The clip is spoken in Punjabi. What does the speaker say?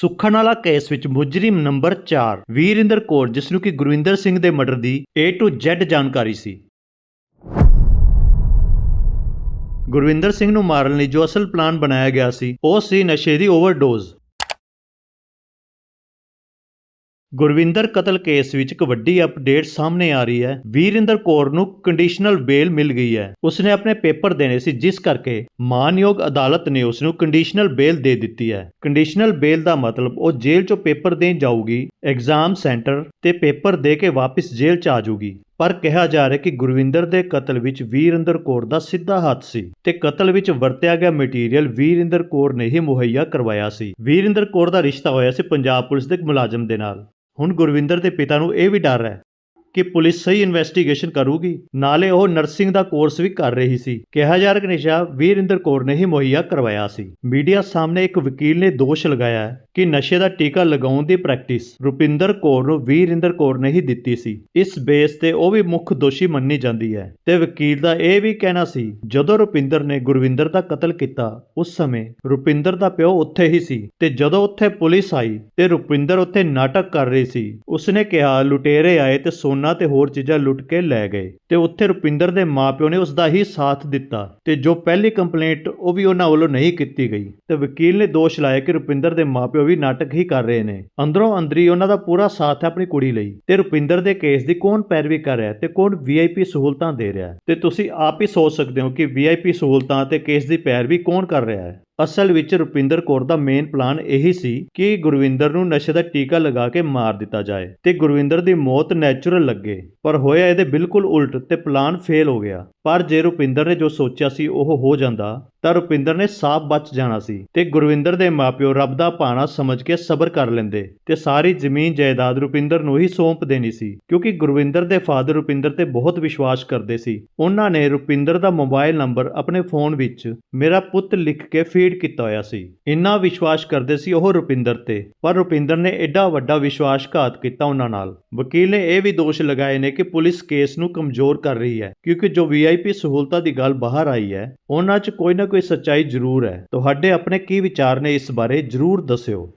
ਸੁੱਖਾਨਾਲਾ ਕੇਸ ਵਿੱਚ ਮੁਜਰਿਮ ਨੰਬਰ 4 ਵੀਰਿੰਦਰ ਕੌਰ, ਜਿਸ ਨੂੰ ਕਿ ਗੁਰਵਿੰਦਰ ਸਿੰਘ ਦੇ ਮਰਡਰ ਦੀ A to Z ਜਾਣਕਾਰੀ ਸੀ। ਗੁਰਵਿੰਦਰ ਸਿੰਘ ਨੂੰ ਮਾਰਨ ਲਈ ਜੋ ਅਸਲ ਪਲਾਨ ਬਣਾਇਆ ਗਿਆ ਸੀ, ਉਹ ਸੀ ਨਸ਼ੇ ਦੀ ਓਵਰਡੋਜ਼ ਗੁਰਵਿੰਦਰ ਕਤਲ ਕੇਸ ਵਿੱਚ ਇੱਕ ਵੱਡੀ ਅਪਡੇਟ ਸਾਹਮਣੇ ਆ ਰਹੀ ਹੈ। ਵੀਰਿੰਦਰ ਕੌਰ ਨੂੰ ਕੰਡੀਸ਼ਨਲ ਬੇਲ ਮਿਲ ਗਈ ਹੈ। ਉਸਨੇ ਆਪਣੇ ਪੇਪਰ ਦੇਣੇ ਸੀ, ਜਿਸ ਕਰਕੇ ਮਾਨਯੋਗ ਅਦਾਲਤ ਨੇ ਉਸ ਨੂੰ ਕੰਡੀਸ਼ਨਲ ਬੇਲ ਦੇ ਦਿੱਤੀ ਹੈ। ਕੰਡੀਸ਼ਨਲ ਬੇਲ ਦਾ ਮਤਲਬ ਉਹ ਜੇਲ੍ਹ 'ਚੋਂ ਪੇਪਰ ਦੇਣ ਜਾਊਗੀ ਐਗਜ਼ਾਮ ਸੈਂਟਰ ਤੇ ਪੇਪਰ ਦੇ ਕੇ ਵਾਪਸ ਜੇਲ੍ਹ 'ਚ ਆ ਜਾਊਗੀ। ਪਰ ਕਿਹਾ ਜਾ ਰਿਹਾ ਕਿ ਗੁਰਵਿੰਦਰ ਦੇ ਕਤਲ ਵਿੱਚ ਵੀਰਿੰਦਰ ਕੌਰ ਦਾ ਸਿੱਧਾ ਹੱਥ ਸੀ ਤੇ ਕਤਲ ਵਿੱਚ ਵਰਤਿਆ ਗਿਆ ਮਟੀਰੀਅਲ ਵੀਰਿੰਦਰ ਕੌਰ ਨੇ ਹੀ ਮੁਹੱਈਆ ਕਰਵਾਇਆ ਸੀ। ਵੀਰਿੰਦਰ ਕੌਰ ਦਾ ਰਿਸ਼ਤਾ ਹੋਇਆ ਸੀ ਪੰਜਾਬ ਪੁਲਿਸ ਦੇ ਮੁਲਾਜ਼ਮ ਦੇ ਨਾਲ। ਹੁਣ ਗੁਰਵਿੰਦਰ ਦੇ ਪਿਤਾ ਨੂੰ ਇਹ ਵੀ ਡਰ ਹੈ ਕਿ ਪੁਲਿਸ ਸਹੀ ਇਨਵੈਸਟੀਗੇਸ਼ਨ ਕਰੂਗੀ। ਨਾਲੇ ਉਹ ਨਰਸਿੰਗ ਦਾ ਕੋਰਸ ਵੀ ਕਰ ਰਹੀ ਸੀ। ਕਿਹਾ ਜਾ ਰਿਹਾ ਕਿ ਨਸ਼ਾ ਵੀਰਿੰਦਰ ਕੌਰ ਨੇ ਹੀ ਮੁਹੱਈਆ ਕਰਵਾਇਆ ਸੀ। ਮੀਡੀਆ ਸਾਹਮਣੇ ਇੱਕ ਵਕੀਲ ਨੇ ਦੋਸ਼ ਲਗਾਇਆ ਕਿ ਨਸ਼ੇ ਦਾ ਟੀਕਾ ਲਗਾਉਣ ਦੀ ਪ੍ਰੈਕਟਿਸ ਰੁਪਿੰਦਰ ਕੌਰ ਨੂੰ ਵੀਰਿੰਦਰ ਕੌਰ ਨੇ ਹੀ ਦਿੱਤੀ ਸੀ। ਇਸ ਬੇਸ ਤੇ ਉਹ ਵੀ ਮੁੱਖ ਦੋਸ਼ੀ ਮੰਨੀ ਜਾਂਦੀ ਹੈ। ਤੇ ਵਕੀਲ ਦਾ ਇਹ ਵੀ ਕਹਿਣਾ ਸੀ, ਜਦੋਂ ਰੁਪਿੰਦਰ ਨੇ ਗੁਰਵਿੰਦਰ ਦਾ ਕਤਲ ਕੀਤਾ, ਉਸ ਸਮੇਂ ਰੁਪਿੰਦਰ ਦਾ ਪਿਓ ਉੱਥੇ ਹੀ ਸੀ ਤੇ ਜਦੋਂ ਉੱਥੇ ਪੁਲਿਸ ਆਈ ਤੇ ਰੁਪਿੰਦਰ ਉੱਥੇ ਨਾਟਕ ਕਰ ਰਹੀ ਸੀ, ਉਸਨੇ ਕਿਹਾ, ਲੁਟੇਰੇ ਆਏ ਤੇ ਸੋਨਾ ਤੇ ਹੋਰ ਚੀਜ਼ਾਂ ਲੁੱਟ ਕੇ ਲੈ ਗਏ ਤੇ ਉੱਥੇ ਰੁਪਿੰਦਰ ਦੇ ਮਾਪਿਓ ਨੇ ਉਸ ਦਾ ਹੀ ਸਾਥ ਦਿੱਤਾ ਤੇ ਜੋ ਪਹਿਲੀ ਕੰਪਲੇਂਟ ਉਹ ਵੀ ਉਹਨਾਂ ਵੱਲੋਂ ਨਹੀਂ ਕੀਤੀ ਗਈ। ਤੇ ਵਕੀਲ ਨੇ ਦੋਸ਼ ਲਾਇਆ ਕਿ ਰੁਪਿੰਦਰ ਦੇ ਮਾਪਿਓ ਵੀ ਨਾਟਕ ਹੀ ਕਰ ਰਹੇ ਨੇ। ਅੰਦਰੋਂ ਅੰਦਰੀ ਉਹਨਾਂ ਦਾ ਪੂਰਾ ਸਾਥ ਹੈ ਆਪਣੀ ਕੁੜੀ ਲਈ ਤੇ ਰੁਪਿੰਦਰ ਦੇ ਕੇਸ ਦੀ ਕੌਣ ਪੈਰਵੀ ਕਰ ਰਿਹਾ ਹੈ ਤੇ ਕੌਣ ਵੀਆਈਪੀ ਸਹੂਲਤਾਂ ਦੇ ਰਿਹਾ ਤੇ ਤੁਸੀਂ ਆਪ ਹੀ ਸੋਚ ਸਕਦੇ ਹੋ ਕਿ ਵੀਆਈਪੀ ਸਹੂਲਤਾਂ ਤੇ ਕੇਸ ਦੀ ਪੈਰਵੀ ਕੌਣ ਕਰ ਰਿਹਾ ਹੈ? ਅਸਲ ਵਿੱਚ ਰੁਪਿੰਦਰ ਕੌਰ ਦਾ ਮੇਨ ਪਲਾਨ ਇਹੀ ਸੀ ਕਿ ਗੁਰਵਿੰਦਰ ਨੂੰ ਨਸ਼ੇ ਦਾ ਟੀਕਾ ਲਗਾ ਕੇ ਮਾਰ ਦਿੱਤਾ ਜਾਏ ਤੇ ਗੁਰਵਿੰਦਰ ਦੀ ਮੌਤ ਨੈਚੁਰਲ ਲੱਗੇ। ਪਰ ਹੋਇਆ ਇਹਦੇ ਬਿਲਕੁਲ ਉਲਟ ਤੇ ਪਲਾਨ ਫੇਲ ਹੋ ਗਿਆ। ਪਰ ਜੇ ਰੁਪਿੰਦਰ ਨੇ ਜੋ ਸੋਚਿਆ ਸੀ ਉਹ ਹੋ ਜਾਂਦਾ, ਤਾਂ ਰੁਪਿੰਦਰ ਨੇ ਸਾਫ਼ ਬਚ ਜਾਣਾ ਸੀ ਤੇ ਗੁਰਵਿੰਦਰ ਦੇ ਮਾਪਿਓ ਰੱਬ ਦਾ ਭਾਣਾ ਸਮਝ ਕੇ ਸਬਰ ਕਰ ਲੈਂਦੇ ਤੇ ਸਾਰੀ ਜ਼ਮੀਨ ਜਾਇਦਾਦ ਰੁਪਿੰਦਰ ਨੂੰ ਹੀ ਸੌਂਪ ਦੇਣੀ ਸੀ, ਕਿਉਂਕਿ ਗੁਰਵਿੰਦਰ ਦੇ ਫਾਦਰ ਰੁਪਿੰਦਰ ਤੇ ਬਹੁਤ ਵਿਸ਼ਵਾਸ ਕਰਦੇ ਸੀ। ਉਹਨਾਂ ਨੇ ਰੁਪਿੰਦਰ ਦਾ ਮੋਬਾਈਲ ਨੰਬਰ ਆਪਣੇ ਫੋਨ ਵਿੱਚ ਮੇਰਾ ਪੁੱਤ ਲਿਖ ਕੇ ਫੀਡ ਕੀਤਾ ਹੋਇਆ ਸੀ। ਇੰਨਾ ਵਿਸ਼ਵਾਸ ਕਰਦੇ ਸੀ ਉਹ ਰੁਪਿੰਦਰ ਤੇ, ਪਰ ਰੁਪਿੰਦਰ ਨੇ ਐਡਾ ਵੱਡਾ ਵਿਸ਼ਵਾਸਘਾਤ ਕੀਤਾ ਉਹਨਾਂ ਨਾਲ। ਵਕੀਲ ਨੇ ਇਹ ਵੀ ਦੋਸ਼ ਲਗਾਏ ਨੇ ਕਿ ਪੁਲਿਸ ਕੇਸ ਨੂੰ ਕਮਜ਼ੋਰ ਕਰ ਰਹੀ ਹੈ, ਕਿਉਂਕਿ ਜੋ ਵੀਆਈਪੀ ਸਹੂਲਤਾਂ ਦੀ ਗੱਲ ਬਾਹਰ ਆਈ ਹੈ, ਉਹਨਾਂ 'ਚ ਕੋਈ ਨਾ ਕੋਈ ਸੱਚਾਈ ਜ਼ਰੂਰ ਹੈ। ਤੁਹਾਡੇ ਆਪਣੇ ਕੀ ਵਿਚਾਰ ਨੇ ਇਸ ਬਾਰੇ ਜ਼ਰੂਰ ਦੱਸਿਓ।